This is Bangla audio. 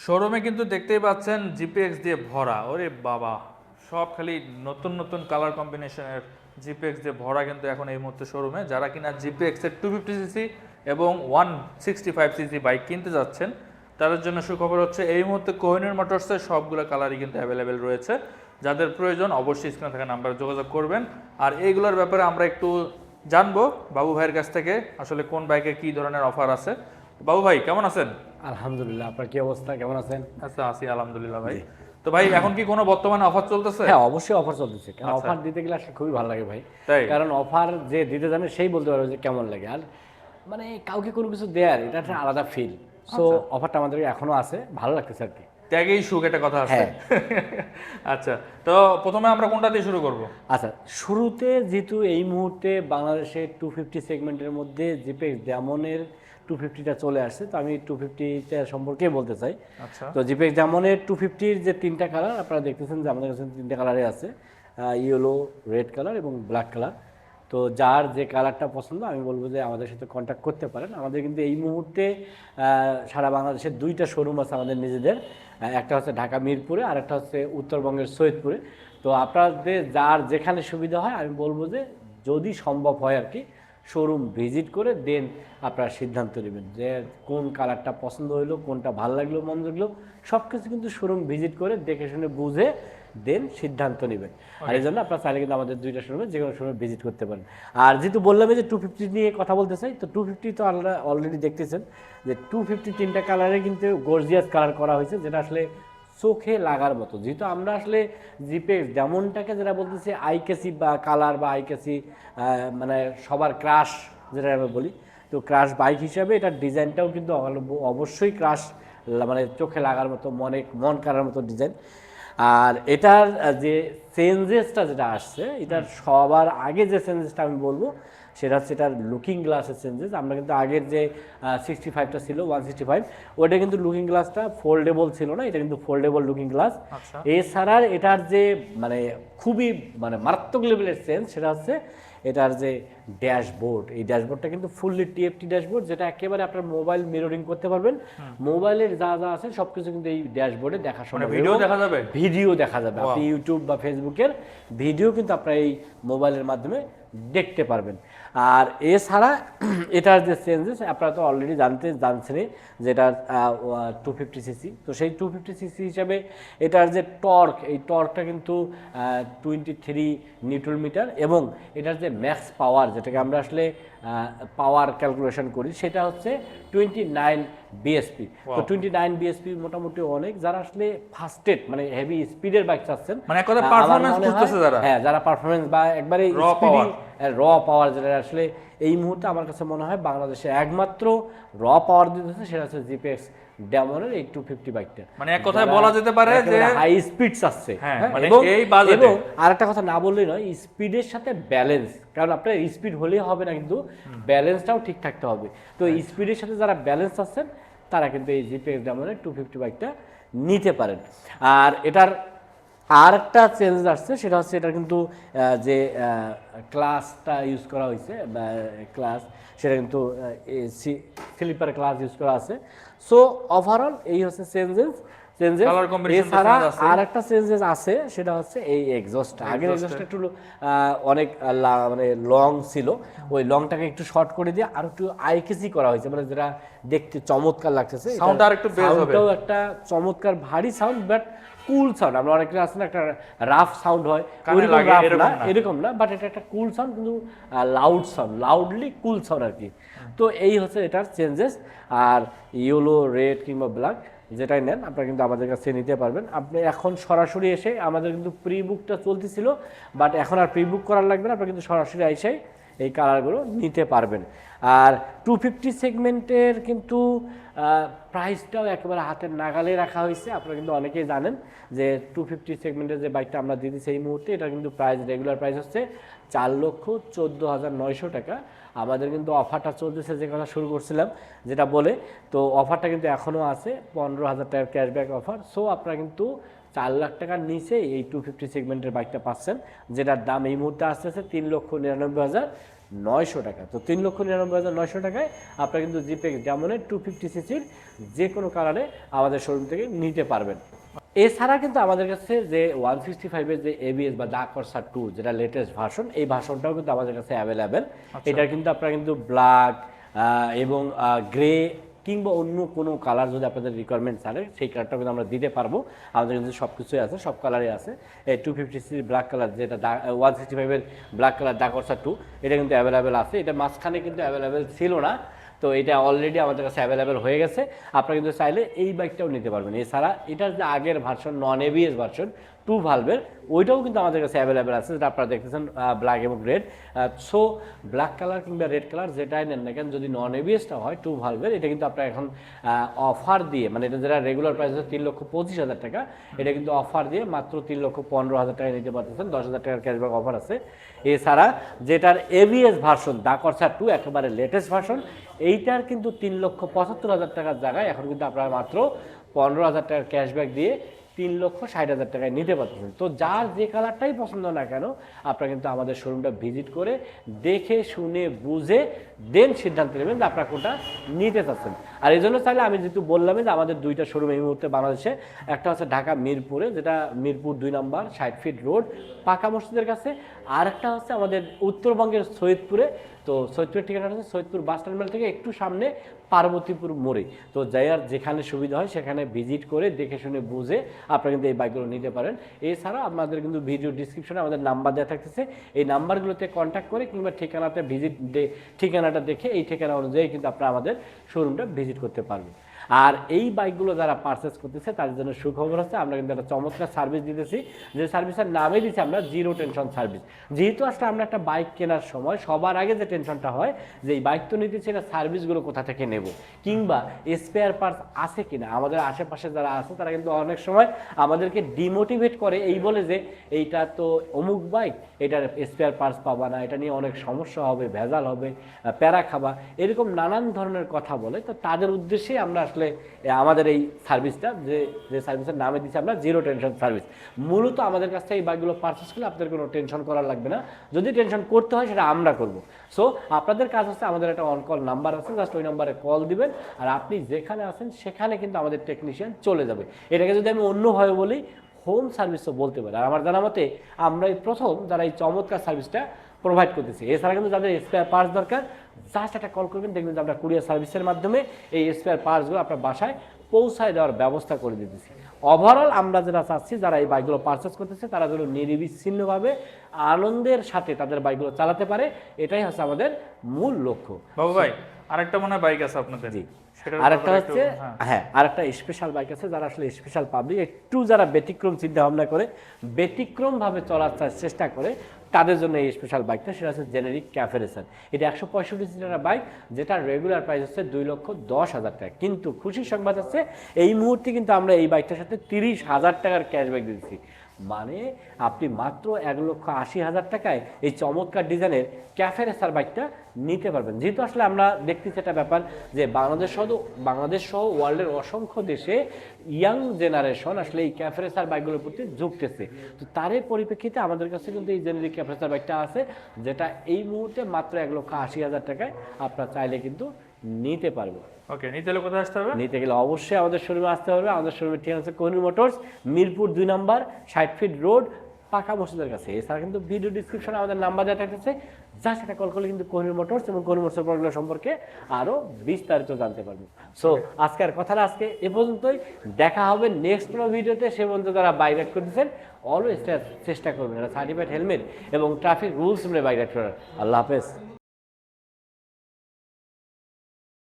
শোরুমে কিন্তু দেখতেই পাচ্ছেন জিপিএক্স দিয়ে ভরা। ওরে বাবা, সব খালি নতুন নতুন কালার কম্বিনেশনের জিপিএক্স দিয়ে ভরা কিন্তু এখন এই মুহূর্তে শোরুমে। যারা কিনা জিপিএক্স এর টু ফিফটি সিসি এবং one sixty five CC bike কিনতে যাচ্ছেন, তাদের জন্য সুখবর হচ্ছে এই মুহূর্তে কোহিনুর মোটরসের সবগুলো কালারই কিন্তু অ্যাভেলেবেল রয়েছে। যাদের প্রয়োজন অবশ্যই স্ক্রিনে থাকা নাম্বারে যোগাযোগ করবেন। আর এইগুলোর ব্যাপারে আমরা একটু জানব বাবু ভাইয়ের কাছ থেকে আসলে কোন বাইকে কি ধরনের অফার আছে। বাবু ভাই, কেমন আছেন? আলহামদুলিল্লাহ আপনার কি অবস্থা? কেমন আছেন? আচ্ছা আছি আলহামদুলিল্লাহ ভাই। তো ভাই এখন কি কোনো বর্তমানে অফার চলতেছে? হ্যাঁ অবশ্যই অফার চলতেছে। কারণ অফার দিতে গেলে আসলে খুবই ভালো লাগে ভাই। কারণ অফার যে দিতে জানে সেই বলতে পারবে যে কেমন লাগে। আর মানে কাউকে কোনো কিছু দেয়ার এটা একটা আলাদা ফিল সো অফারটা আমাদের এখনও আছে ভালো লাগতেছে আর কি। ত্যাগেই সুখ একটা কথা আছে। আচ্ছা তো প্রথমে আমরা কোনটা দিয়ে শুরু করব? আচ্ছা শুরুতে যেহেতু এই মুহূর্তে বাংলাদেশে টু ফিফটি সেগমেন্টের মধ্যে জিপেক্স ড্যামনের টু ফিফটিটা চলে আসছে তো আমি টু ফিফটিটা সম্পর্কে বলতে চাই। আচ্ছা। তো জিপেক্স ড্যামনের টু ফিফটির যে তিনটা কালার আপনারা দেখতেছেন যে আমাদের কাছে তিনটা কালারে আছে ইয়েলো রেড কালার এবং ব্ল্যাক কালার তো যার যে কালারটা পছন্দ আমি বলব যে আমাদের সাথে কন্ট্যাক্ট করতে পারেন। আমাদের কিন্তু এই মুহূর্তে সারা বাংলাদেশের দুইটা শোরুম আছে আমাদের নিজেদের। একটা হচ্ছে ঢাকা মিরপুরে আর একটা হচ্ছে উত্তরবঙ্গের সৈয়দপুরে। তো আপনাদের যার যেখানে সুবিধা হয় আমি বলব যে যদি সম্ভব হয় আর কি শোরুম ভিজিট করে দেন আপনারা সিদ্ধান্ত নেবেন যে কোন কালারটা পছন্দ হইল কোনটা ভালো লাগল মন লাগল সব কিছু কিন্তু শোরুম ভিজিট করে দেখে শুনে বুঝে দেন সিদ্ধান্ত নেবেন। আর এই জন্য আপনারা চাইলে কিন্তু আমাদের দুইটা শোরুমে যে কোনো শোরুমে ভিজিট করতে পারেন। আর যেহেতু বললাম যে টু ফিফটি নিয়ে কথা বলতে চাই তো টু ফিফটি তো আমরা অলরেডি দেখতেছেন যে টু ফিফটি তিনটা কালারে কিন্তু গর্জিয়াস কালার করা হয়েছে যেটা আসলে চোখে লাগার মতো। যেহেতু আমরা আসলে জিপেক্স যেমনটাকে যেটা বলতেছি, আইকেসি বা কালার বা আইকেসি মানে সবার ক্রাশ যেটা আমরা বলি, তো ক্রাশ বাইক হিসাবে এটার ডিজাইনটাও কিন্তু অবশ্যই ক্রাশ মানে চোখে লাগার মতো, মনে, মন কাড়ার মতো ডিজাইন। আর এটার যে চেঞ্জেসটা যেটা আসছে, এটার সবার আগে যে চেঞ্জেসটা আমি বলব সেটা হচ্ছে এটার লুকিং গ্লাসের চেঞ্জেস আমরা কিন্তু আগের যে সিক্সটি ফাইভটা ছিল ওয়ান সিক্সটি ফাইভ ওইটা কিন্তু লুকিং গ্লাসটা ফোল্ডেবল ছিল না এটা কিন্তু ফোল্ডেবল লুকিং গ্লাস এছাড়া এটার যে মানে খুবই মানে মারাত্মক লেভেলের চেঞ্জ সেটা হচ্ছে এটার যে ড্যাশবোর্ড এই ড্যাশবোর্ডটা কিন্তু ফুললি টিএফটি ড্যাশবোর্ড যেটা একেবারে আপনার মোবাইল মিররিং করতে পারবেন। মোবাইলের যা যা আছে সব কিছু কিন্তু এই ড্যাশবোর্ডে দেখা মানে সম্ভব ভিডিও দেখা যাবে? ভিডিও দেখা যাবে। আপনি ইউটিউব বা ফেসবুকের ভিডিও কিন্তু আপনার এই মোবাইলের মাধ্যমে দেখতে পারবেন। আর এছাড়া এটার যে চেঞ্জেস আপনারা তো অলরেডি জানতে জানছেনই যেটা টু ফিফটি সিসি তো সেই টু ফিফটি সিসি হিসাবে এটার যে টর্ক এই টর্কটা কিন্তু টোয়েন্টি থ্রি নিউট্রন মিটার এবং এটার যে ম্যাক্স পাওয়ার যেটাকে আমরা আসলে পাওয়ার ক্যালকুলেশন করি সেটা হচ্ছে টোয়েন্টি নাইন বিএসপি তো টোয়েন্টি নাইন বিএসপি মোটামুটি অনেক যারা আসলে ফাস্টেড মানে হেভি স্পিডের বাইক চাচ্ছেন মানে মনে হয়- খুঁজতেছে যারা। হ্যাঁ যারা পারফরমেন্স বা একবারে Raw র পাওয়ার যেটা আসলে এই মুহূর্তে আমার কাছে মনে হয় বাংলাদেশে একমাত্র র পাওয়ার দিতেছে সেটা হচ্ছে জিপিএক্স ড্যামনের এই টু ফিফটি বাইকটা মানে এক কথায় বলা যেতে পারে যে হাই স্পিড চাচ্ছে। হ্যাঁ, হ্যাঁ, মানে। এবং আরেকটা কথা না বললেই নয় স্পিডের সাথে ব্যালেন্স কারণ আপনার স্পিড হলেই হবে না কিন্তু ব্যালেন্সটাও ঠিক থাকতে হবে। তো স্পিডের সাথে যারা ব্যালেন্স আছেন তারা কিন্তু এই জিপিএক্স ড্যামনের টু ফিফটি বাইকটা নিতে পারেন। আর এটার আর একটা চেঞ্জ আসছে সেটা হচ্ছে এটা কিন্তু যে ক্লাসটা ইউজ করা হয়েছে ক্লাস সেটা কিন্তু স্লিপার ক্লাস ইউজ করা আছে। সো ওভারঅল এই হচ্ছে চেঞ্জেস চেঞ্জেস আছে। আর একটা চেঞ্জেস আছে। সেটা হচ্ছে এই এক্সস্টটা আগের এক্সস্টটা একটু অনেক মানে লং ছিল। ওই লংটাকে একটু শর্ট করে দিয়ে আর একটু আইকেসি করা হয়েছে। মানে যেটা দেখতে চমৎকার লাগতেছে। এটার Sound টা আরেকটু bass হবে। একটা চমৎকার ভারী সাউন্ড বাট কুল সাউন্ড আমরা অনেকে আছে না একটা রাফ সাউন্ড হয়। ওইরকম না। এরকম না বাট এটা একটা কুল সাউন্ড কিন্তু loud sound loudly cool sound আর কি। তো এই হচ্ছে এটার চেঞ্জেস আর ইয়েলো রেড কিংবা ব্ল্যাক যেটাই নেন, আপনারা কিন্তু আমাদের কাছে নিতে পারবেন। আপনি এখন সরাসরি এসে আমাদের কিন্তু প্রি বুকটা চলতেছিল বাট এখন আর প্রি বুক করার লাগবে না, আপনারা কিন্তু সরাসরি এসে এই কালারগুলো নিতে পারবেন। আর টু ফিফটি সেগমেন্টের কিন্তু প্রাইসটাও একেবারে হাতের নাগালে রাখা হয়েছে। আপনারা কিন্তু অনেকেই জানেন যে টু ফিফটি সেগমেন্টের যে বাইকটা আমরা দিতেছি এই মুহূর্তে এটা কিন্তু প্রাইস রেগুলার প্রাইস হচ্ছে চার লক্ষ চোদ্দ হাজার নয়শো টাকা। আমাদের কিন্তু অফারটা চলতেছে যে কথা শুরু করছিলাম, যেটা বলে, তো অফারটা কিন্তু এখনও আছে, পনেরো হাজার টাকার ক্যাশব্যাক অফার সো আপনারা কিন্তু চার লাখ টাকার নিচে এই টু ফিফটি সেগমেন্টের বাইকটা পাচ্ছেন যেটার দাম এই মুহূর্তে আসতেছে তিন লক্ষ নিরানব্বই হাজার নয়শো টাকা। তো তিন লক্ষ নিরানব্বই হাজার নয়শো টাকায় আপনারা কিন্তু জিপেক্স ডায়মন্ডের টু ফিফটি সিসির যে কোনো কালারে আমাদের শোরুম থেকে নিতে পারবেন। এছাড়া কিন্তু আমাদের কাছে যে ওয়ান সিক্সটি ফাইভের যে এবিএস বা ডাক অর্সার টু যেটা লেটেস্ট ভার্সন এই ভার্সনটাও কিন্তু আমাদের কাছে অ্যাভেলেবেল এটা কিন্তু আপনারা কিন্তু ব্ল্যাক এবং গ্রে কিংবা অন্য কোনো কালার যদি আপনাদের রিকোয়ারমেন্ট থাকে, সেই কালারটা কিন্তু আমরা দিতে পারব। আমাদের কিন্তু সব কিছুই আছে, সব কালারই আছে। এই two fifty C black colour যেটা ওয়ান সিক্সটি ফাইভের ব্ল্যাক কালার ডাক অর্সার টু এটা কিন্তু অ্যাভেলেবেল আছে। এটা মাঝখানে কিন্তু অ্যাভেলেবেল ছিল না, তো এটা অলরেডি আমাদের কাছে অ্যাভেলেবেল হয়ে গেছে। আপনারা কিন্তু চাইলে এই বাইকটাও নিতে পারবেন। এছাড়া এটার যে আগের version non ABS version two ভালভের ওইটাও কিন্তু আমাদের কাছে অ্যাভেলেবেল আছে, যেটা আপনারা দেখতেছেন ব্ল্যাক এবং রেড সো ব্ল্যাক কালার কিংবা রেড কালার যেটাই নেন না কেন, যদি নন এবিএসটা হয় টু ভালভের এটা কিন্তু আপনার এখন অফার দিয়ে মানে এটা যেটা রেগুলার প্রাইস হচ্ছে তিন লক্ষ পঁচিশ হাজার টাকা, এটা কিন্তু অফার দিয়ে মাত্র তিন লক্ষ পনেরো হাজার টাকা নিতে পারতেছেন, দশ হাজার টাকার ক্যাশব্যাক অফার আছে। এছাড়া, যেটার এবিএস ভার্সন দাকরসা টু একেবারে লেটেস্ট ভার্সন এইটার কিন্তু তিন লক্ষ পঁচাত্তর হাজার টাকার জায়গায় এখন কিন্তু আপনারা মাত্র পনেরো হাজার টাকার ক্যাশব্যাক দিয়ে তিন লক্ষ ষাট হাজার টাকায় নিতে পারতেছেন। তো যার যে কালারটাই পছন্দ না কেন, আপনারা কিন্তু আমাদের শোরুমটা ভিজিট করে দেখে, শুনে, বুঝে, দেন সিদ্ধান্ত নেবেন যে আপনারা কোনটা নিতে চাচ্ছেন। আর এই জন্য চাইলে আমি যেহেতু বললামই যে আমাদের দুইটা শোরুম এই মুহূর্তে বাংলাদেশে, একটা হচ্ছে ঢাকা মিরপুরে, যেটা মিরপুর দুই নম্বর, ষাট ফিট রোড পাকা মসজিদের কাছে, আর একটা হচ্ছে আমাদের উত্তরবঙ্গের সৈয়দপুরে। তো সৈয়দপুরের ঠিকানা হচ্ছে সৈয়দপুর বাস টার্মিনাল থেকে একটু সামনে পার্বতীপুর মোড়ে। তো যাই আর যেখানে সুবিধা হয় সেখানে ভিজিট করে দেখে শুনে বুঝে আপনারা কিন্তু এই বাইকগুলো নিতে পারেন। এছাড়া আমাদের কিন্তু ভিডিও ডিসক্রিপশনে আমাদের নাম্বার দেওয়া থাকতেছে। এই নাম্বারগুলোতে কন্ট্যাক্ট করে কিংবা ঠিকানাতে ভিজিট ঠিকানাটা দেখে, এই ঠিকানা অনুযায়ী কিন্তু আপনারা আমাদের শোরুমটা ভিজিট করতে পারবেন আর এই বাইকগুলো যারা পারচেস করতেছে, তাদের জন্য সুখবর হচ্ছে, আমরা কিন্তু একটা চমৎকার সার্ভিস দিতেছি। যে সার্ভিসের নামে দিচ্ছি আমরা জিরো টেনশন সার্ভিস যেহেতু আসলে আমরা একটা বাইক কেনার সময়, সবার আগে যে টেনশনটা হয়, যে এই বাইক তো নিতেছি না সার্ভিসগুলো কোথা থেকে নেব? কিংবা স্পেয়ার পার্টস আছে কিনা? আমাদের আশেপাশে যারা আছে, তারা কিন্তু অনেক সময় আমাদেরকে ডিমোটিভেট করে, এই বলে যে, এইটা তো অমুক বাইক এটার স্পেয়ার পার্টস পাবা না, এটা নিয়ে অনেক সমস্যা হবে, ভেজাল হবে প্যারা খাবা। এরকম নানান ধরনের কথা বলে, তো তাদের উদ্দেশ্যে আমরা আসলে এ, আমাদের এই সার্ভিসটা যে যে সার্ভিসের নামে দিচ্ছি আমরা জিরো টেনশন সার্ভিস মূলত আমাদের কাছ থেকে এই বাইকগুলো পারচেস করলে আপনাদের কোনো টেনশন করার লাগবে না। যদি টেনশন করতে হয় সেটা আমরা করব। সো আপনাদের কাজ হচ্ছে আমাদের একটা অন কল নাম্বার আছে জাস্ট ওই নাম্বারে কল দিবেন আর আপনি যেখানে আছেন সেখানে কিন্তু আমাদের টেকনিশিয়ান চলে যাবে। এটাকে যদি আমি অন্যভাবে বলি হোম সার্ভিসও বলতে পারি। আর আমার জানা মতে আমরা এই প্রথম যারা এই চমৎকার সার্ভিসটা প্রোভাইড করতেছি। এছাড়া কিন্তু যাদের স্পেয়ার পার্টস দরকার জাস্ট একটা কল করবেন দেখবেন যে আমরা কুরিয়ার সার্ভিসের মাধ্যমে এই স্পেয়ার পার্টসগুলো আপনার বাসায় পৌঁছায় দেওয়ার ব্যবস্থা করে দিতেছি। ওভারঅল আমরা যারা চাচ্ছি যারা এই বাইকগুলো পারচেস করতেছে তারা যেন নিরবিচ্ছিন্নভাবে আনন্দের সাথে তাদের বাইকগুলো চালাতে পারে এটাই হচ্ছে আমাদের মূল লক্ষ্য। বাবু ভাই আরেকটা মনে হয় বাইক আছে আপনাদের। জি। আরেকটা হচ্ছে হ্যাঁ। হ্যাঁ আরেকটা স্পেশাল বাইক আছে যারা আসলে স্পেশাল পাবলিক একটু যারা ব্যতিক্রম চিন্তা ভাবনা করে ব্যতিক্রম ভাবে চলার চেষ্টা করে তাদের জন্য এই স্পেশাল বাইকটা সেটা হচ্ছে জেনেরিক ক্যাফেরেসার এটা একশো পঁয়ষট্টি সিটার বাইক যেটা রেগুলার প্রাইস হচ্ছে দুই লক্ষ দশ হাজার টাকা। কিন্তু খুশির সংবাদ হচ্ছে এই মুহূর্তে কিন্তু আমরা এই বাইকটার সাথে তিরিশ হাজার টাকার ক্যাশব্যাক দিচ্ছি মানে আপনি মাত্র এক লক্ষ আশি হাজার টাকায় এই চমৎকার ডিজাইনের ক্যাফে রেসার বাইকটা নিতে পারবেন। যেহেতু আসলে আমরা দেখতেছি একটা ব্যাপার যে বাংলাদেশ সহ বাংলাদেশ সহ ওয়ার্ল্ডের অসংখ্য দেশে ইয়াং জেনারেশন আসলে এই ক্যাফে রেসার বাইকগুলোর প্রতি ঝুঁকতেছে। তো তারই পরিপ্রেক্ষিতে আমাদের কাছে কিন্তু এই জেনারিক ক্যাফে রেসার বাইকটা আছে, যেটা এই মুহূর্তে মাত্র এক লক্ষ আশি হাজার টাকায় আপনারা চাইলে কিন্তু নিতে পারবেন ওকে নিতে হলে কোথায় আসতে হবে? নিতে গেলে অবশ্যই আমাদের শোরুমে আসতে হবে। আমাদের শোরুমের ঠিকানা হচ্ছে কোহিনুর মোটরস মিরপুর দুই নম্বর ষাট ফিট রোড পাকা মসজিদের কাছে। এছাড়া কিন্তু ভিডিও ডিসক্রিপশনে আমাদের নাম্বার দেওয়া থাকতেছে। যা সেটা কল করলে কিন্তু কোহিনুর মোটরস এবং কোহিনুর মোটরস প্রোডাক্ট সম্পর্কে আরও বিস্তারিত জানতে পারবেন সো আজকের কথাটা আজকে এ পর্যন্তই। দেখা হবে নেক্সট কোনো ভিডিওতে সে পর্যন্ত যারা বাইক করতেছেন অলওয়েজ চেষ্টা করবেন। সার্টিফাইড হেলমেট এবং ট্রাফিক রুলস মেনে বাইক রাইড করার। আল্লাহ হাফেজ।